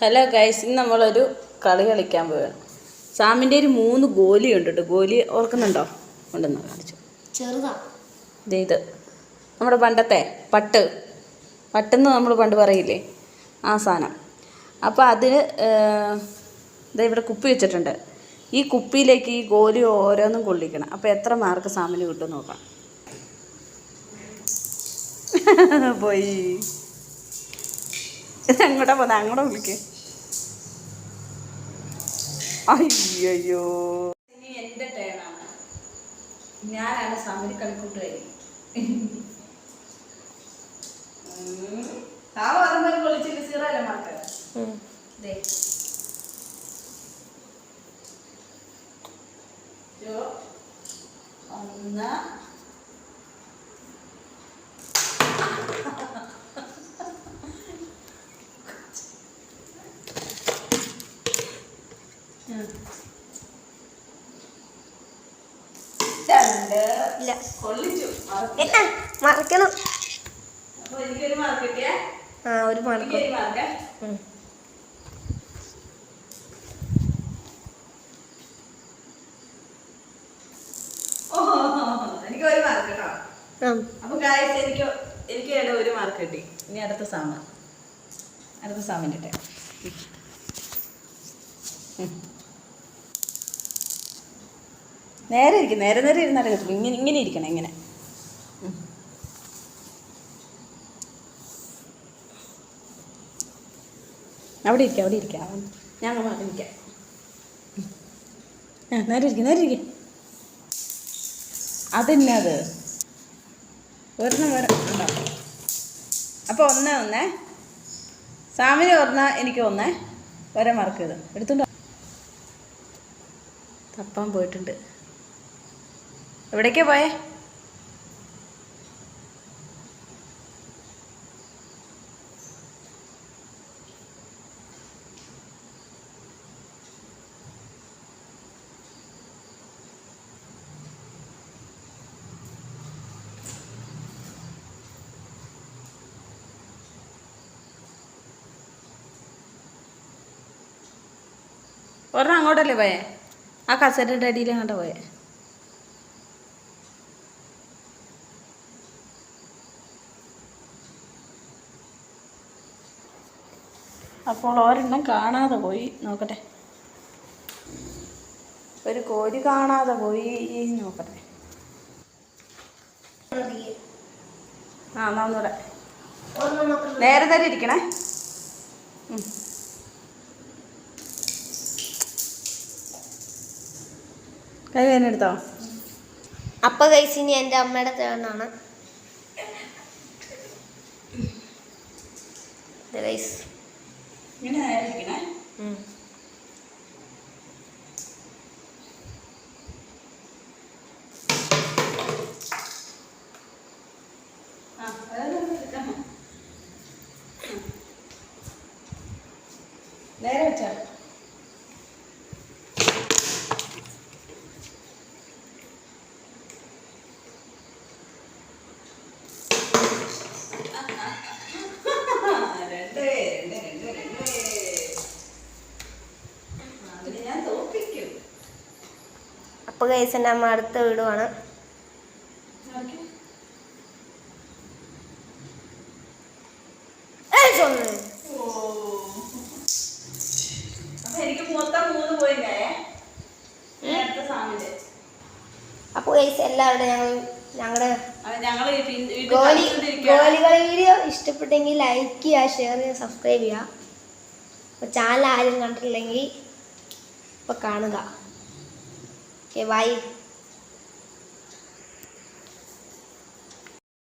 Hello guys ഇന്ന് നമ്മളൊരു കളി കളിക്കാൻ പോവുകയാണ് സാമിന്റെ ഒരു മൂന്ന് ഗോലി ഉണ്ട് കേട്ടോ ഗോലി ഓർക്കുന്നുണ്ടോ? ഉണ്ടെന്ന് കാണിച്ചു. ചെറുതാ. ഇത്. നമ്മുടെ പണ്ടത്തെ പട്ട്. പട്ടെന്ന് നമ്മൾ പണ്ട് പറയില്ലേ? ആ സാധനം. അപ്പോൾ അതിന് ഇതാ ഇവിടെ കുപ്പി വെച്ചിട്ടുണ്ട്. ഈ കുപ്പിയിലേക്ക് ഈ ഗോലി ഓരോന്നും കൊള്ളിക്കണം. അപ്പോൾ എത്ര മാർക്ക് സാമിന് കിട്ടും നോക്കാം. പോയി. ഇത് പോന്നെ പോകുന്നത് അങ്ങോട്ട് വിളിക്ക്. അയ്യോ ഇനി എന്റെ ടേണാണ് ഞാനാണ് സമരി കളിക്കൂട്ടുകാരി. ആ പറയുമ്പോൾ വിളിച്ചിട്ട് സീറല്ലേ മാർക്ക് ദേ. ജോ ഒന്ന് ഇല്ല. എന്നാ മറക്കണം. ആ ഒരു മാർക്ക് എനിക്ക് ഒരു മാർക്ക് കേട്ടോ? ഇനി അടുത്ത സാമ അടുത്ത സാമിന്റെ നേരെ ഇരിക്കും നേരെ നേരെ ഇരുന്നാലേ കിട്ടും ഇങ്ങനെ ഇങ്ങനെ ഇരിക്കണം ഇങ്ങനെ. അവിടെ ഇരിക്കാം അവിടെ ഇരിക്കാം. ഞാൻ മാറി ഇരിക്കാം ആ നേരെ ഇരിക്കും നേരെ ഇരിക്കും. അതന്നെ അത് ഒരെണ്ണം വേറെ അപ്പോൾ ഒന്ന് ഒന്നേ. സാമിന് ഒരെണ്ണ എനിക്ക് ഒന്നേ. ഒരേ മാർക്ക് എടുത്തുണ്ടോ തപ്പാൻ പോയിട്ടുണ്ട്. എവിടേക്കാ പോയേ? ഒരെണ്ണം അങ്ങോട്ടല്ലേ പോയേ? ആ കസേരയുടെ അടിയിൽ അങ്ങോട്ടാ പോയേ. അപ്പോൾ ഒരെണ്ണം കാണാതെ പോയി. നോക്കട്ടെ. ഒരു കോഴി കാണാതെ പോയി. നോക്കട്ടെ. ആ എന്നാ ഒന്നുകൂടെ. നേരെ തന്നെ ഇരിക്കണേ. കൈ വേദന എടുത്തോ? അപ്പ കൈസിനി എന്റെ അമ്മയുടെ തേണാണ് ഗൈസ് ഇങ്ങനെ നേരെ ഇരിക്കണേ ആ അപ്പൊ കഴിച്ച് എന്റെ അമ്മ അടുത്ത വീടുമാണ് ഏയ് സൊന്ന്. അപ്പൊ എനിക്ക് മൂന്ന് പോയിന്റ് ആയേ അടുത്ത സാമിന്റെ അപ്പൊ കഴിച്ച് എല്ലാവരുടെ ഞങ്ങൾ ഞങ്ങളുടെ വീഡിയോ ഇഷ്ടപ്പെട്ടെങ്കിൽ ലൈക്ക് ചെയ്യുക ഷെയർ ചെയ്യുക സബ്സ്ക്രൈബ് ചെയ്യുക. അപ്പോൾ ചാനൽ ആരും കണ്ടിട്ടില്ലെങ്കിൽ ഇപ്പോൾ കാണുക. Okay, bye.